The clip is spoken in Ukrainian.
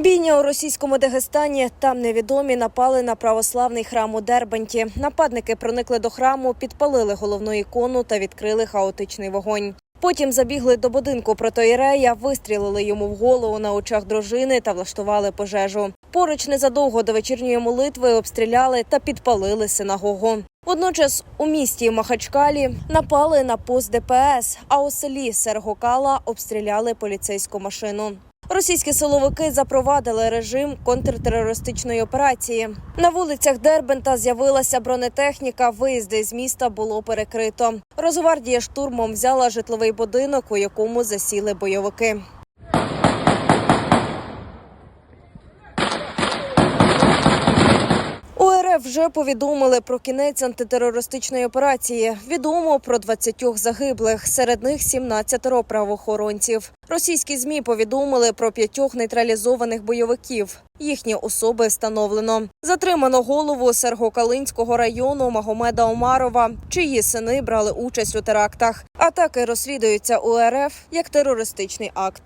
Бійня у російському Дагестані. Там невідомі напали на православний храм у Дербенті. Нападники проникли до храму, підпалили головну ікону та відкрили хаотичний вогонь. Потім забігли до будинку протоїрея, вистрілили йому в голову на очах дружини та влаштували пожежу. Поруч незадовго до вечірньої молитви обстріляли та підпалили синагогу. Водночас у місті Махачкалі напали на пост ДПС, а у селі Сергокала обстріляли поліцейську машину. Російські силовики запровадили режим контртерористичної операції. На вулицях Дербента з'явилася бронетехніка. Виїзди з міста було перекрито. Розгвардія штурмом взяла житловий будинок, у якому засіли бойовики. У РФ вже повідомили про кінець антитерористичної операції. Відомо про 20 загиблих, серед них 17 правоохоронців. Російські змі повідомили про п'ятьох нейтралізованих бойовиків. Їхні особи встановлено. Затримано голову Сергокалинського району Магомеда Омарова, чиї сини брали участь у терактах. Атаки розслідуються у РФ як терористичний акт.